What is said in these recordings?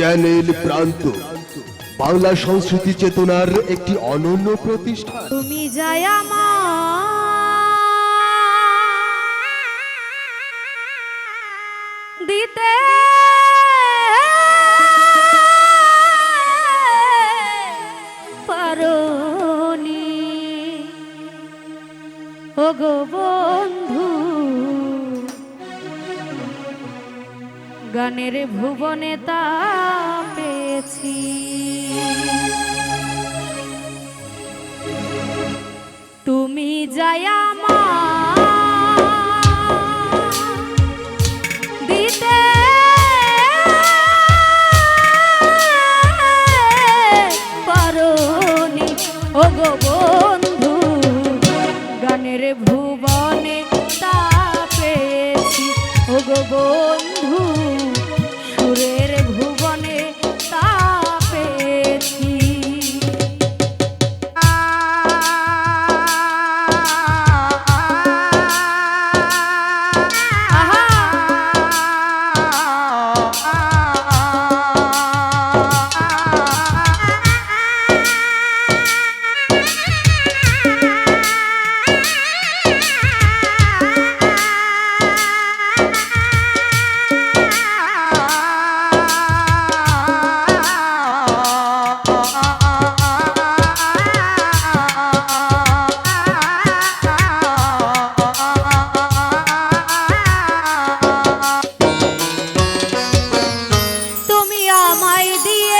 Channel প্রান্ত। বাংলা সংস্কৃতি চেতনার একটি অনন্য প্রতিষ্ঠান। তুমি যায় দিতে। পারোনি। ও গো বন্ধু গানের ভুবনে তা পেয়েছি। তুমি যাই আমার বন্ধু গানের ভুবনে পেয়েছি বন্ধু দিয়ে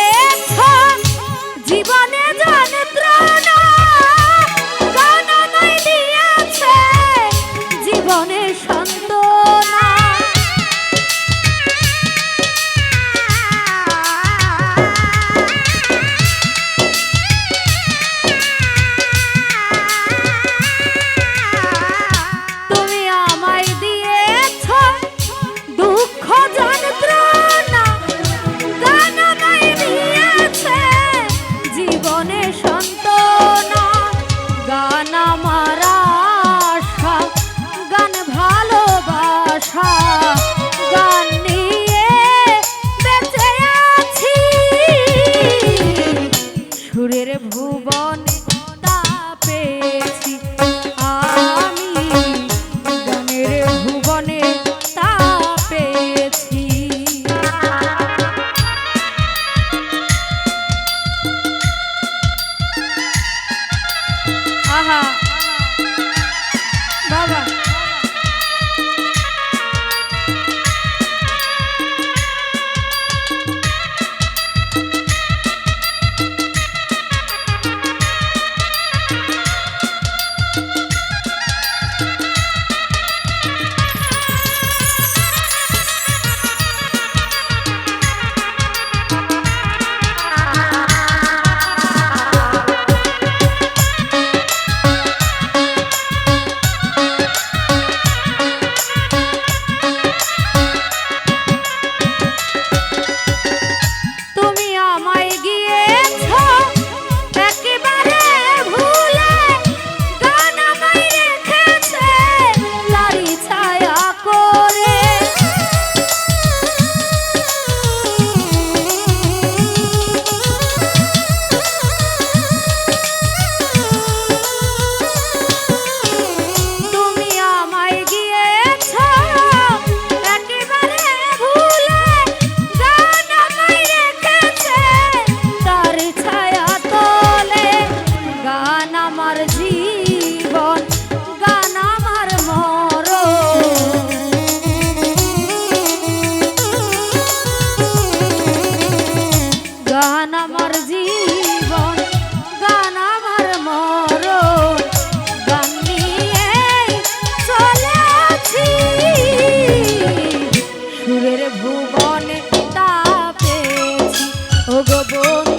আমার জীবন, গান আমার মর গান নিয়ে চলে আছি। সুরের ভুবনে তা পেয়েছি। ও গোবন